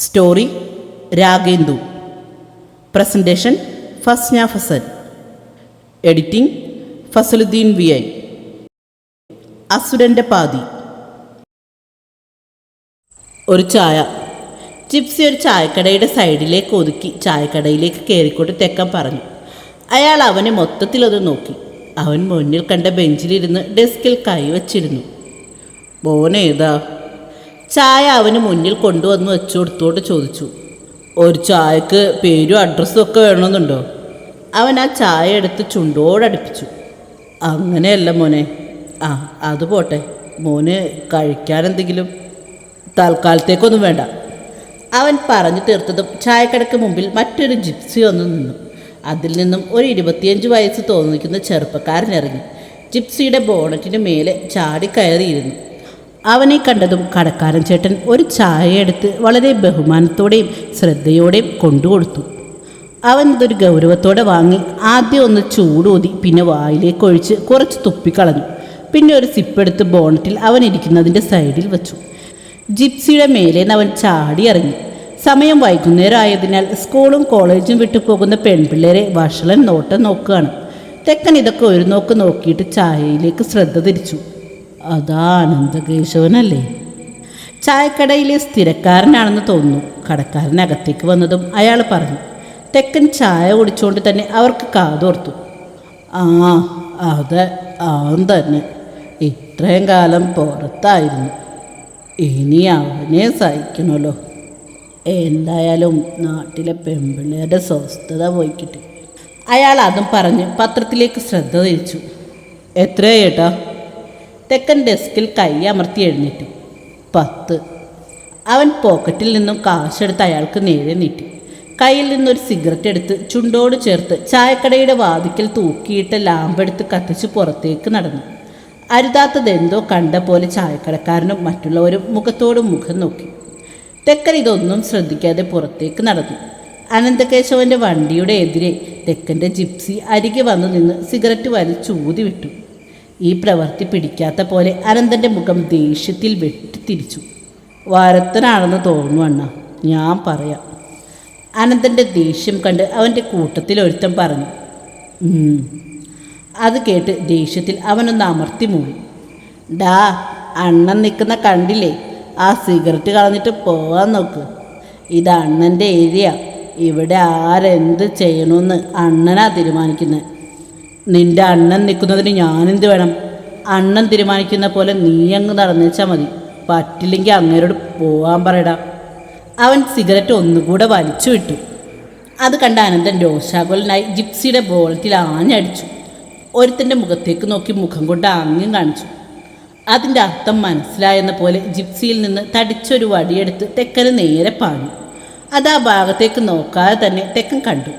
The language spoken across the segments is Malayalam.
Story Ragendu. Presentation Fasna Fasal. Editing Fasaluddin V I. അസുരന്റെ പാതി. ഒരു ചായ. ജിപ്സി ഒരു ചായക്കടയുടെ സൈഡിലേക്ക് ഒതുക്കി ചായക്കടയിലേക്ക് കയറിക്കൊണ്ട് തെക്കൻ പറഞ്ഞു. അയാൾ അവനെ മൊത്തത്തിലത് നോക്കി. അവൻ മുന്നിൽ കണ്ട ബെഞ്ചിലിരുന്ന് ഡെസ്കിൽ കൈവച്ചിരുന്നു മോനേതാ ചായ അവന് മുന്നിൽ കൊണ്ടുവന്ന് വെച്ചു കൊടുത്തോട്ട് ചോദിച്ചു. ഒരു ചായക്ക് പേരും അഡ്രസ്സും ഒക്കെ വേണമെന്നുണ്ടോ? അവൻ ആ ചായ എടുത്ത് ചുണ്ടോടടുപ്പിച്ചു അങ്ങനെയല്ല മോനെ. ആ അത് പോട്ടെ. മോന് കഴിക്കാൻ എന്തെങ്കിലും തൽക്കാലത്തേക്കൊന്നും വേണ്ട. അവൻ പറഞ്ഞു തീർത്തതും ചായക്കടക്ക് മുമ്പിൽ മറ്റൊരു ജിപ്സി വന്നു നിന്നു. അതിൽ നിന്നും ഒരു ഇരുപത്തിയഞ്ച് വയസ്സ് തോന്നിക്കുന്ന ചെറുപ്പക്കാരൻ ഇറങ്ങി. ജിപ്സിയുടെ ബോണറ്റിന് മേലെ ചാടി കയറിയിരുന്നു. അവനെ കണ്ടതും കടക്കാരൻ ചേട്ടൻ ഒരു ചായയെടുത്ത് വളരെ ബഹുമാനത്തോടെയും ശ്രദ്ധയോടെയും കൊണ്ടുകൊടുത്തു. അവൻ ഇതൊരു ഗൗരവത്തോടെ വാങ്ങി ആദ്യം ഒന്ന് ചൂടൂതി പിന്നെ വായിലേക്ക് ഒഴിച്ച് കുറച്ച് തുപ്പിക്കളഞ്ഞു പിന്നെ ഒരു സിപ്പെടുത്ത് ബോണറ്റിൽ അവൻ ഇരിക്കുന്നതിന്റെ സൈഡിൽ വെച്ചു. ജിപ്സിയുടെ മേലെ അവൻ ചാടി ഇറങ്ങി. സമയം വൈകുന്നേരം ആയതിനാൽ സ്കൂളും കോളേജും വിട്ടു പോകുന്ന പെൺപിള്ളേരെ വഷളൻ നോട്ടം നോക്കുകയാണ്. തെക്കൻ ഇതൊക്കെ ഒരു നോക്ക് നോക്കിയിട്ട് ചായയിലേക്ക് ശ്രദ്ധ തിരിച്ചു. അതാ അനന്തകേശവനല്ലേ? ചായക്കടയിലെ സ്ഥിരക്കാരനാണെന്ന് തോന്നുന്നു. കടക്കാരനകത്തേക്ക് വന്നതും അയാൾ പറഞ്ഞു തെക്കൻ ചായ കുടിച്ചുകൊണ്ട് തന്നെ അവർക്ക് കാതോർത്തു. ആ അതെ അവൻ തന്നെ. ഇത്രയും കാലം പുറത്തായിരുന്നു. ഇനി അവനെ സഹിക്കണമല്ലോ. എന്തായാലും നാട്ടിലെ പെമ്പിളിയുടെ സ്വസ്ഥത പോയി അയാൾ അതും പറഞ്ഞ് പത്രത്തിലേക്ക് ശ്രദ്ധ തിരിച്ചു. എത്രയാ ചേട്ടാ തെക്കൻ ഡെസ്കിൽ കൈ അമർത്തി എഴുന്നേറ്റു. പത്ത്. അവൻ പോക്കറ്റിൽ നിന്നും കാശെടുത്ത് അയാൾക്ക് നേരെ നീട്ടി. കയ്യിൽ നിന്നൊരു സിഗരറ്റ് എടുത്ത് ചുണ്ടോട് ചേർത്ത് ചായക്കടയുടെ വാതിക്കൽ തൂക്കിയിട്ട് ലാമ്പെടുത്ത് കത്തിച്ച് പുറത്തേക്ക് നടന്നു. അരുതാത്തതെന്തോ കണ്ട പോലെ ചായക്കടക്കാരനും മറ്റുള്ളവരും മുഖത്തോട് മുഖം നോക്കി. തെക്കൻ ഇതൊന്നും ശ്രദ്ധിക്കാതെ പുറത്തേക്ക് നടന്നു. അനന്തകേശവന്റെ വണ്ടിയുടെ എതിരെ തെക്കന്റെ ജിപ്സി അരികെ വന്നു നിന്ന് സിഗരറ്റ് വലിച്ചൂതി വിട്ടു ഈ പ്രവൃത്തി പിടിക്കാത്ത പോലെ അനന്തന്റെ മുഖം ദേഷ്യത്തിൽ വെട്ടിത്തിരിച്ചു. വരത്തനാണെന്ന് തോന്നുന്നു അണ്ണ. ഞാൻ പറയാം. അനന്തന്റെ ദേഷ്യം കണ്ട് അവന്റെ കൂട്ടത്തിൽ ഒരുത്തൻ പറഞ്ഞു. അത് കേട്ട് ദേഷ്യത്തിൽ അവനൊന്ന് അമർത്തി മൂടി. ഡാ അണ്ണൻ നിൽക്കുന്ന കണ്ടില്ലേ? ആ സിഗരറ്റ് കളഞ്ഞിട്ട് പോവാൻ നോക്ക്. ഇത് അണ്ണന്റെ ഏരിയ. ഇവിടെ ആരെന്ത് ചെയ്യണമെന്ന് അണ്ണനാ തീരുമാനിക്കുന്നത് നിന്റെ അണ്ണൻ നിൽക്കുന്നതിന് ഞാനെന്ത് വേണം? അണ്ണൻ തീരുമാനിക്കുന്ന പോലെ നീ അങ്ങ് നടന്നേച്ചാൽ മതി. പറ്റില്ലെങ്കിൽ അങ്ങേരോട് പോവാൻ പറയടാ. അവൻ സിഗരറ്റ് ഒന്നുകൂടെ വലിച്ചു വിട്ടു. അത് കണ്ട അനന്തൻ രോഷാകുലനായി ജിപ്സിയുടെ ബോളത്തിൽ ആഞ്ഞടിച്ചു. ഒരുത്തന്റെ മുഖത്തേക്ക് നോക്കി മുഖം കൊണ്ട് ആംഗ്യം കാണിച്ചു. അതിന്റെ അർത്ഥം മനസ്സിലായെന്ന പോലെ ജിപ്സിയിൽ നിന്ന് തടിച്ചൊരു വടിയെടുത്ത് തെക്കന് നേരെ പാഞ്ഞു. അത് ആ ഭാഗത്തേക്ക് നോക്കാതെ തന്നെ തെക്കൻ കണ്ടു.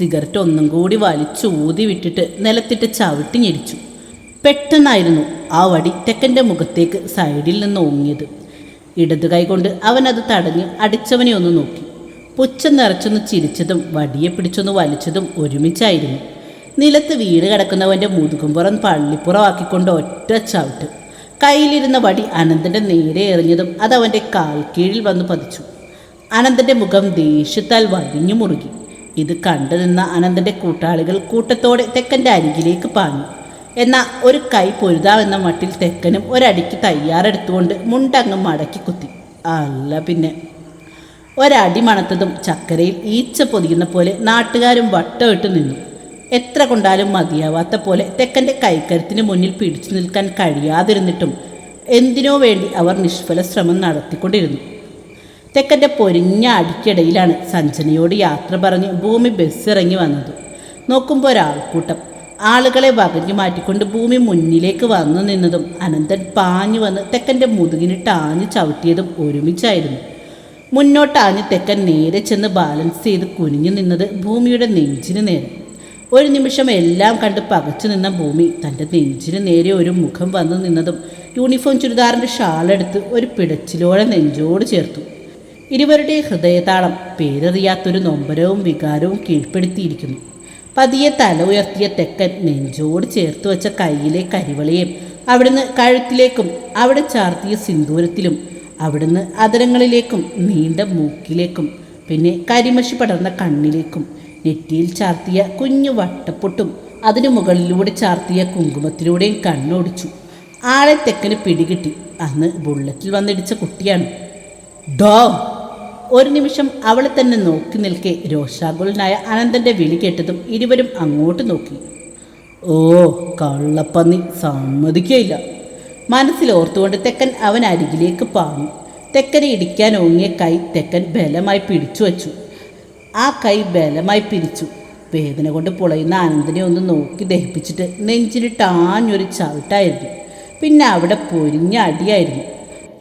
സിഗരറ്റ് ഒന്നും കൂടി വലിച്ചു ഊതി വിട്ടിട്ട് നിലത്തിട്ട് ചവിട്ടി ഞെരിച്ചു. പെട്ടെന്നായിരുന്നു ആ വടി തെക്കന്റെ മുഖത്തേക്ക് സൈഡിൽ നിന്ന് ഓങ്ങിയത്. ഇടതു കൈകൊണ്ട് അവൻ അത് തടഞ്ഞ് അടിച്ചവനെ ഒന്ന് നോക്കി. പുച്ഛം നിറച്ചൊന്ന് ചിരിച്ചതും വടിയെ പിടിച്ചൊന്ന് വലിച്ചതും ഒരുമിച്ചായിരുന്നു. നിലത്ത് വീട് കിടക്കുന്നവന്റെ മുതുകുംപുറം പള്ളിപ്പുറമാക്കിക്കൊണ്ട് ഒറ്റ ചവിട്ട്. കയ്യിലിരുന്ന വടി അനന്തന്റെ നേരെ എറിഞ്ഞതും അത് അവന്റെ കാൽ കീഴിൽ വന്ന് പതിച്ചു. അനന്തന്റെ മുഖം ദേഷ്യത്താൽ വടിഞ്ഞു മുറുകി. ഇത് കണ്ടു നിന്ന അനന്തന്റെ കൂട്ടാളികൾ കൂട്ടത്തോടെ തെക്കന്റെ അരികിലേക്ക് പാഞ്ഞു. എന്നാൽ ഒരു കൈ പൊരുതാമെന്ന മട്ടിൽ തെക്കനും ഒരടിക്ക് തയ്യാറെടുത്തുകൊണ്ട് മുണ്ടങ്ങ് മടക്കി കുത്തി. അല്ല പിന്നെ. ഒരടി മണത്തതും ചക്കരയിൽ ഈച്ച പൊതിയുന്ന പോലെ നാട്ടുകാരും വട്ടമിട്ട് നിന്നു. എത്ര കൊണ്ടാലും മതിയാവാത്ത പോലെ തെക്കന്റെ കൈക്കരുത്തിന് മുന്നിൽ പിടിച്ചു നിൽക്കാൻ കഴിയാതിരുന്നിട്ടും എന്തിനോ വേണ്ടി അവർ നിഷ്ഫല ശ്രമം നടത്തിക്കൊണ്ടിരുന്നു. തെക്കന്റെ പൊരിഞ്ഞ അടിക്കിടയിലാണ് സഞ്ജനയോട് യാത്ര പറഞ്ഞ് ഭൂമി ബസ് ഇറങ്ങി വന്നത്. നോക്കുമ്പോൾ ഒരാൾക്കൂട്ടം. ആളുകളെ വകഞ്ഞു മാറ്റിക്കൊണ്ട് ഭൂമി മുന്നിലേക്ക് വന്നു നിന്നതും അനന്തൻ പാഞ്ഞു വന്ന് തെക്കന്റെ മുതുകിനിട്ട് ആഞ്ഞു ചവിട്ടിയതും ഒരുമിച്ചായിരുന്നു. മുന്നോട്ടാഞ്ഞ് തെക്കൻ നേരെ ചെന്ന് ബാലൻസ് ചെയ്ത് കുനിഞ്ഞു നിന്നത് ഭൂമിയുടെ നെഞ്ചിന് നേരെ. ഒരു നിമിഷം എല്ലാം കണ്ട് പകച്ചു നിന്ന ഭൂമി തന്റെ നെഞ്ചിന് നേരെ ഒരു മുഖം വന്നു നിന്നതും യൂണിഫോം ചുരിദാറിന്റെ ഷാളെടുത്ത് ഒരു പിടച്ചിലോടെ നെഞ്ചോട് ചേർത്തു. ഇരുവരുടെ ഹൃദയതാളം പേരറിയാത്തൊരു നൊമ്പരവും വികാരവും കീഴ്പ്പെടുത്തിയിരിക്കുന്നു. പതിയെ തല ഉയർത്തിയ തെക്കൻ നെഞ്ചോട് ചേർത്ത് വെച്ച കയ്യിലെ കരിവളയും അവിടുന്ന് കഴുത്തിലേക്കും അവിടെ ചാർത്തിയ സിന്ദൂരത്തിലും അവിടുന്ന് അതരങ്ങളിലേക്കും നീണ്ട മൂക്കിലേക്കും പിന്നെ കരിമഷി പടർന്ന കണ്ണിലേക്കും നെറ്റിയിൽ ചാർത്തിയ കുഞ്ഞു വട്ടപ്പൊട്ടും അതിനു മുകളിലൂടെ ചാർത്തിയ കുങ്കുമത്തിലൂടെയും കണ്ണോടിച്ചു. ആളെ തെക്കന് പിടികിട്ടി. അന്ന് ബുള്ളറ്റിൽ വന്നിടിച്ച കുട്ടിയാണ്. ഡോ ഒരു നിമിഷം അവളെ തന്നെ നോക്കി നിൽക്കെ രോഷാകുലനായ അനന്തന്റെ വിളി കേട്ടതും ഇരുവരും അങ്ങോട്ട് നോക്കി. ഓ കള്ളപ്പന്നി സമ്മതിക്കയില്ല. മനസ്സിൽ ഓർത്തുകൊണ്ട് തെക്കൻ അവൻ അരികിലേക്ക് പാഞ്ഞു. തെക്കനെ ഇടിക്കാൻ ഓങ്ങിയ കൈ തെക്കൻ ബലമായി പിടിച്ചു വച്ചു. ആ കൈ ബലമായി പിരിച്ചു. വേദന കൊണ്ട് പുളയുന്ന അനന്തനെ ഒന്ന് നോക്കി ദഹിപ്പിച്ചിട്ട് നെഞ്ചിന് ടാഞ്ഞൊരു ചവിട്ടായിരുന്നു. പിന്നെ അവിടെ പൊരിഞ്ഞ അടിയായിരുന്നു.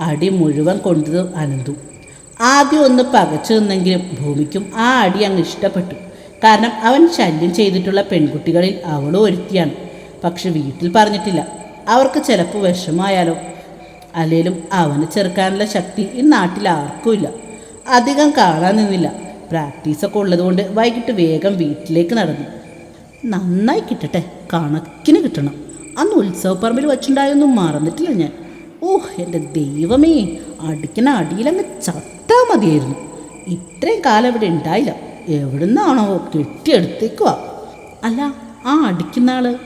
അടി മുഴുവൻ കൊണ്ടത് അനന്തു. ആദ്യം ഒന്ന് പകച്ചു നിന്നെങ്കിലും ഭൂമിക്കും ആ അടി അങ്ങ് ഇഷ്ടപ്പെട്ടു. കാരണം അവൻ ശല്യം ചെയ്തിട്ടുള്ള പെൺകുട്ടികളിൽ അവളും ഒരുത്തിയാണ്. പക്ഷെ വീട്ടിൽ പറഞ്ഞിട്ടില്ല. അവർക്ക് ചിലപ്പോൾ വിഷമായാലോ അല്ലെങ്കിലും അവന് ചെറുക്കാനുള്ള ശക്തി ഈ നാട്ടിൽ ആർക്കുമില്ല അധികം കാണാൻ നിന്നില്ല. പ്രാക്ടീസൊക്കെ ഉള്ളതുകൊണ്ട് വൈകിട്ട് വേഗം വീട്ടിലേക്ക് നടന്നു. നന്നായി കിട്ടട്ടെ. കണക്കിന് കിട്ടണം. അന്ന് ഉത്സവപ്പറമ്പിൽ വച്ചുണ്ടായൊന്നും മറന്നിട്ടില്ല ഞാൻ. ഓഹ് എന്റെ ദൈവമേ. അടിക്കണ അടിയിലങ്ങ് ചത്താ മതിയായിരുന്നു. ഇത്രയും കാലം ഇവിടെ ഉണ്ടായില്ല. എവിടുന്നാണോ കെട്ടിയെടുത്തേക്കുക അല്ല ആ അടിക്കുന്ന ആൾ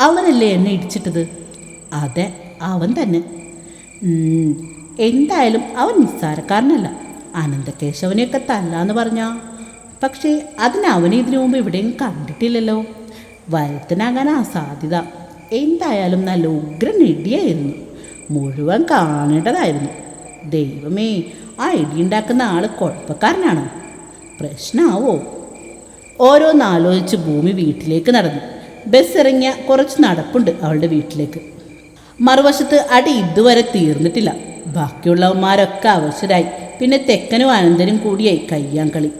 അവനല്ലേ എന്നെ ഇടിച്ചിട്ടത്? അതെ അവൻ തന്നെ. എന്തായാലും അവൻ നിസ്സാരക്കാരനല്ല. അനന്തകേശവനെയൊക്കെ തല്ലാന്ന് പറഞ്ഞാ. പക്ഷേ അതിന് അവനെ ഇതിനു മുമ്പ് ഇവിടെയും കണ്ടിട്ടില്ലല്ലോ. വയത്തനാകാനാ സാധ്യത. എന്തായാലും നല്ല ഉഗ്രൻ ഇടിയായിരുന്നു മുഴുവൻ കാണേണ്ടതായിരുന്നു. ദൈവമേ ആ ഇടിയുണ്ടാക്കുന്ന ആൾ കുഴപ്പക്കാരനാണോ? പ്രശ്നമാവോ ഓരോന്നാലോചിച്ച് ഭൂമി വീട്ടിലേക്ക് നടന്നു. ബസ് ഇറങ്ങിയ കുറച്ച് നടപ്പുണ്ട് അവളുടെ വീട്ടിലേക്ക്. മറുവശത്ത് അടി ഇതുവരെ തീർന്നിട്ടില്ല. ബാക്കിയുള്ളവന്മാരൊക്കെ അവശരായി. പിന്നെ തെക്കനും അനന്തനും കൂടിയായി കയ്യാങ്കളി.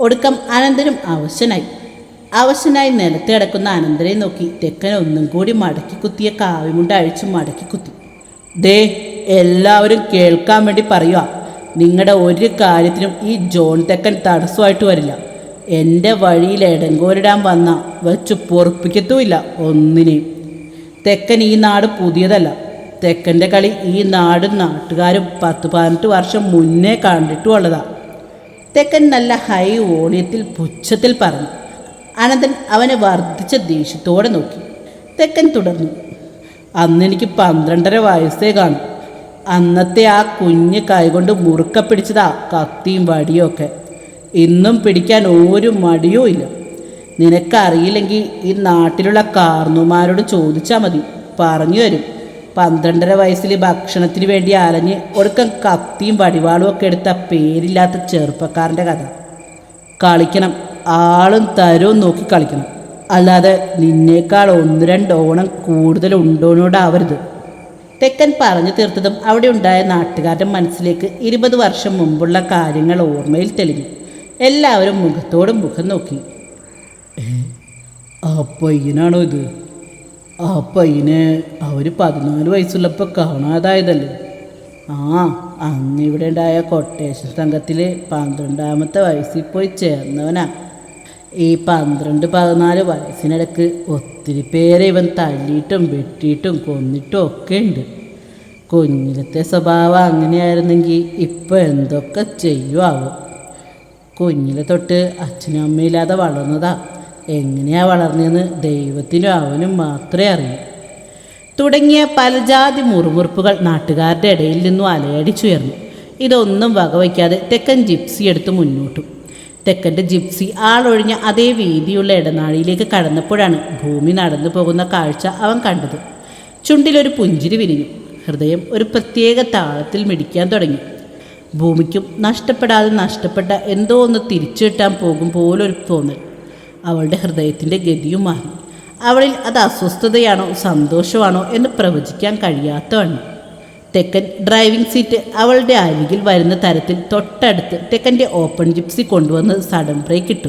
ഒടുക്കം അനന്തനും അവശനായി. അവശനായി നിലത്ത് കിടക്കുന്ന അനന്തരെ നോക്കി തെക്കൻ ഒന്നും കൂടി മടക്കി കുത്തിയ കാവിമുണ്ട് അഴിച്ചു മടക്കി കുത്തി. ദേ എല്ലാവരും കേൾക്കാൻ വേണ്ടി പറയുക. നിങ്ങളുടെ ഒരു കാര്യത്തിനും ഈ ജോൺ തെക്കൻ തടസ്സമായിട്ട് വരില്ല. എന്റെ വഴിയിൽ എടങ്കോരിടാൻ വന്ന വെച്ച് പൊറപ്പിക്കത്തുമില്ല ഒന്നിനെയും തെക്കൻ ഈ നാട് പുതിയതല്ല. തെക്കന്റെ കളി ഈ നാടും നാട്ടുകാരും പത്ത് പതിനെട്ട് വർഷം മുന്നേ കണ്ടിട്ടുമുള്ളതാണ് തെക്കൻ നല്ല ഹൈ ഓണിയത്തിൽ പുച്ഛത്തിൽ പറഞ്ഞു. അനന്തൻ അവനെ വർദ്ധിച്ച ദേഷ്യത്തോടെ നോക്കി. തെക്കൻ തുടർന്നു. അന്ന് എനിക്ക് പന്ത്രണ്ടര വയസ്സേ കാണും. അന്നത്തെ ആ കുഞ്ഞ് കൈകൊണ്ട് മുറുക്ക പിടിച്ചതാ കത്തിയും വടിയും ഒക്കെ. ഇന്നും പിടിക്കാൻ ഒരു മടിയും ഇല്ല. നിനക്കറിയില്ലെങ്കിൽ ഈ നാട്ടിലുള്ള കാർന്നുമാരോട് ചോദിച്ചാൽ മതി. പറഞ്ഞു തരും. പന്ത്രണ്ടര വയസ്സിൽ ഭക്ഷണത്തിന് വേണ്ടി അലഞ്ഞ് ഒടുക്കം കത്തിയും വടിവാളും ഒക്കെ എടുത്ത പേരില്ലാത്ത ചെറുപ്പക്കാരന്റെ കഥ. കളിക്കണം. ആളും തരവും നോക്കി കളിക്കണം. അല്ലാതെ നിന്നേക്കാൾ ഒന്ന് രണ്ട് ഓണം കൂടുതൽ ഉണ്ടോനോടാവരുത് തെക്കൻ പറഞ്ഞു തീർത്തതും അവിടെ ഉണ്ടായ നാട്ടുകാരുടെ മനസ്സിലേക്ക് ഇരുപത് വർഷം മുമ്പുള്ള കാര്യങ്ങൾ ഓർമ്മയിൽ തെളിഞ്ഞു. എല്ലാവരും മുഖത്തോടും മുഖം നോക്കി. ആ പയ്യനാണോ ഇത്? ആ പയ്യന് അവർ പതിനാല് വയസ്സുള്ളപ്പോൾ കാണാതായതല്ലേ? ആ അന്ന് ഇവിടെ ഉണ്ടായ കൊട്ടേഷൻ സംഘത്തിൽ പന്ത്രണ്ടാമത്തെ വയസ്സിൽ പോയി ചേർന്നവനാ. ഈ പന്ത്രണ്ട് പതിനാല് വയസ്സിനിടക്ക് ഒത്തിരി പേരെ ഇവൻ തല്ലിയിട്ടും വെട്ടിയിട്ടും കൊന്നിട്ടും ഒക്കെ ഉണ്ട്. കുഞ്ഞിലത്തെ സ്വഭാവം അങ്ങനെയായിരുന്നെങ്കിൽ ഇപ്പോൾ എന്തൊക്കെ ചെയ്യുമാവും കുഞ്ഞിലെ തൊട്ട് അച്ഛനും അമ്മയില്ലാതെ വളർന്നതാ. എങ്ങനെയാ വളർന്നതെന്ന് ദൈവത്തിനും അവനും മാത്രമേ അറിയൂ. തുടങ്ങിയ പലജാതി മുറുമുറുപ്പുകൾ നാട്ടുകാരുടെ ഇടയിൽ നിന്നും അലയടിച്ചുയർന്നു. ഇതൊന്നും വകവയ്ക്കാതെ തെക്കൻ ജിപ്സി എടുത്ത് മുന്നോട്ടു. തെക്കന്റെ ജിപ്സി ആളൊഴിഞ്ഞ അതേ വീതിയുള്ള ഇടനാഴിയിലേക്ക് കടന്നപ്പോഴാണ് ഭൂമി നടന്നു പോകുന്ന കാഴ്ച അവൻ കണ്ടത്. ചുണ്ടിലൊരു പുഞ്ചിരി വിരിഞ്ഞു. ഹൃദയം ഒരു പ്രത്യേക താളത്തിൽ മിടിക്കാൻ തുടങ്ങി. ഭൂമിക്കും നഷ്ടപ്പെടാതെ നഷ്ടപ്പെട്ട എന്തോ ഒന്ന് തിരിച്ചു കിട്ടാൻ പോകും പോലൊരു തോന്നൽ. അവളുടെ ഹൃദയത്തിന്റെ ഗതിയും മാറി. അവളിൽ അത് അസ്വസ്ഥതയാണോ സന്തോഷമാണോ എന്ന് പ്രവചിക്കാൻ കഴിയാത്തവണ്ണം തെക്കൻ ഡ്രൈവിംഗ് സീറ്റ് അവളുടെ അരികിൽ വരുന്ന തരത്തിൽ തൊട്ടടുത്ത് തെക്കന്റെ ഓപ്പൺ ജിപ്സി കൊണ്ടുവന്ന് സഡൻ ബ്രേക്ക് ഇട്ടു.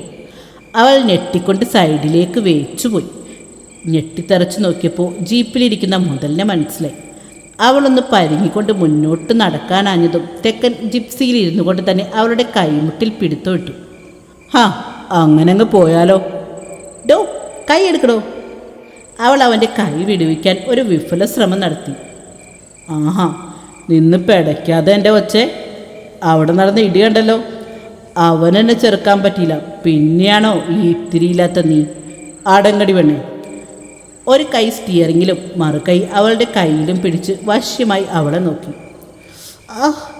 അവൾ ഞെട്ടിക്കൊണ്ട് സൈഡിലേക്ക് വേച്ചുപോയി. ഞെട്ടിത്തറച്ചു നോക്കിയപ്പോൾ ജീപ്പിലിരിക്കുന്ന മുതലിനെ മനസ്സിലായി. അവളൊന്ന് പരിങ്ങിക്കൊണ്ട് മുന്നോട്ട് നടക്കാനാഞ്ഞതും തെക്കൻ ജിപ്സിയിൽ ഇരുന്നു കൊണ്ട് തന്നെ അവളുടെ കൈമുട്ടിൽ പിടുത്തോട്ടു ഹാ അങ്ങനെ അങ്ങ് പോയാലോ? ഡോ കൈ എടുക്കടോ? അവൾ അവന്റെ കൈ വിടുവിക്കാൻ ഒരു വിഫല ശ്രമം നടത്തി. ആഹാ നിന്ന് പെടയ്ക്കാതെ എന്റെ ഒച്ചേ. അവിടെ നടന്ന ഇടി കണ്ടല്ലോ. അവനെന്നെ ചെറുക്കാൻ പറ്റിയില്ല. പിന്നെയാണോ ഈ ഇത്തിരിയില്ലാത്ത നീ? ആടങ്കടി പെണ്ണേ. ഒരു കൈ സ്റ്റിയറിങ്ങിലും മറുകൈ അവളുടെ കയ്യിലും പിടിച്ച് വശ്യമായി അവളെ നോക്കി. ആ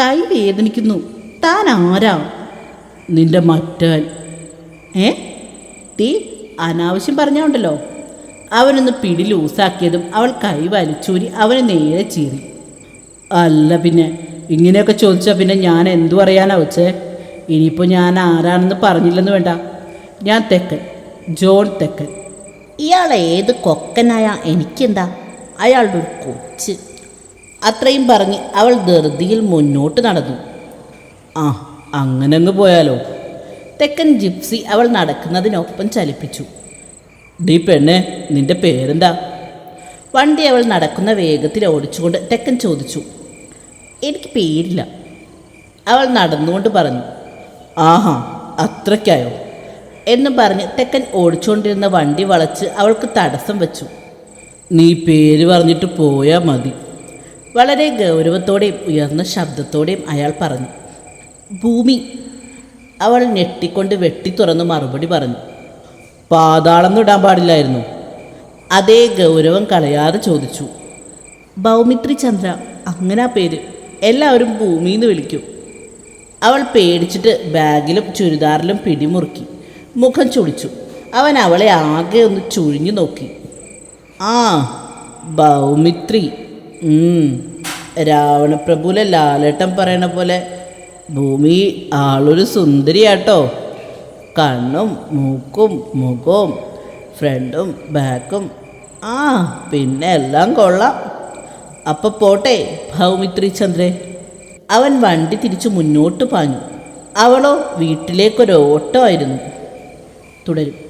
കൈ വേദനിക്കുന്നു. താൻ ആരാ? നിന്റെ മറ്റവൻ. ഏ? തീ അനാവശ്യം പറഞ്ഞുണ്ടല്ലോ. അവനൊന്ന് പിടി ലൂസാക്കിയതും അവൾ കൈ വലിച്ചൂരി അവന് നേരെ ചീറി. അല്ല പിന്നെ ഇങ്ങനെയൊക്കെ ചോദിച്ചാൽ പിന്നെ ഞാൻ എന്തു പറയാനാ വെച്ചേ ഇനിയിപ്പോൾ ഞാൻ ആരാണെന്ന് പറഞ്ഞില്ലെന്ന് വേണ്ട. ഞാൻ തെക്കൻ ജോൺ തെക്കൻ. ഇയാൾ ഏത് കൊക്കനായ എനിക്കെന്താ? അയാളുടെ ഒരു കൊച്ച്. അത്രയും പറഞ്ഞ് അവൾ ധൃതിയിൽ മുന്നോട്ട് നടന്നു. ആ അങ്ങനെ അങ്ങ് പോയാലോ? തെക്കൻ ജിപ്സി അവൾ നടക്കുന്നതിനൊപ്പം ചലിപ്പിച്ചു. ഡീ പെണ്ണെ നിന്റെ പേരെന്താ? വണ്ടി അവൾ നടക്കുന്ന വേഗത്തിൽ ഓടിച്ചുകൊണ്ട് തെക്കൻ ചോദിച്ചു. എനിക്ക് പേരില്ല. അവൾ നടന്നുകൊണ്ട് പറഞ്ഞു. ആഹാ അത്രയ്ക്കായോ? എന്ന് പറഞ്ഞ് തെക്കൻ ഓടിച്ചുകൊണ്ടിരുന്ന വണ്ടി വളച്ച് അവൾക്ക് തടസ്സം വെച്ചു. നീ പേര് പറഞ്ഞിട്ട് പോയാൽ മതി. വളരെ ഗൗരവത്തോടെയും ഉയർന്ന ശബ്ദത്തോടെയും അയാൾ പറഞ്ഞു. ഭൂമി. അവൾ ഞെട്ടിക്കൊണ്ട് വെട്ടി തുറന്ന് മറുപടി പറഞ്ഞു. പാതാളം ഇടാൻ പാടില്ലായിരുന്നു. അതേ ഗൗരവം കളയാതെ ചോദിച്ചു. ഭൗമിത്രി ചന്ദ്ര അങ്ങനെ പേര്. എല്ലാവരും ഭൂമിയിൽ നിന്ന് വിളിക്കും. അവൾ പേടിച്ചിട്ട് ബാഗിലും ചുരിദാറിലും പിടിമുറുക്കി. മുഖം ചുളിച്ചു. അവൻ അവളെ ആകെ ഒന്ന് ചുഴിഞ്ഞു നോക്കി. ആ ഭൗമിത്രി. രാവണപ്രഭുലെ ലാലേട്ടൻ പറയണ പോലെ ഭൂമി ആളൊരു സുന്ദരിയാട്ടോ. കണ്ണും മൂക്കും മുഖവും ഫ്രണ്ടും ബാക്കും. ആ പിന്നെ എല്ലാം കൊള്ളാം. അപ്പൊ പോട്ടെ ഭൗമിത്രി ചന്ദ്രേ. അവൻ വണ്ടി തിരിച്ചു മുന്നോട്ട് പാഞ്ഞു. അവളോ വീട്ടിലേക്കൊരോട്ടമായിരുന്നു തുടരും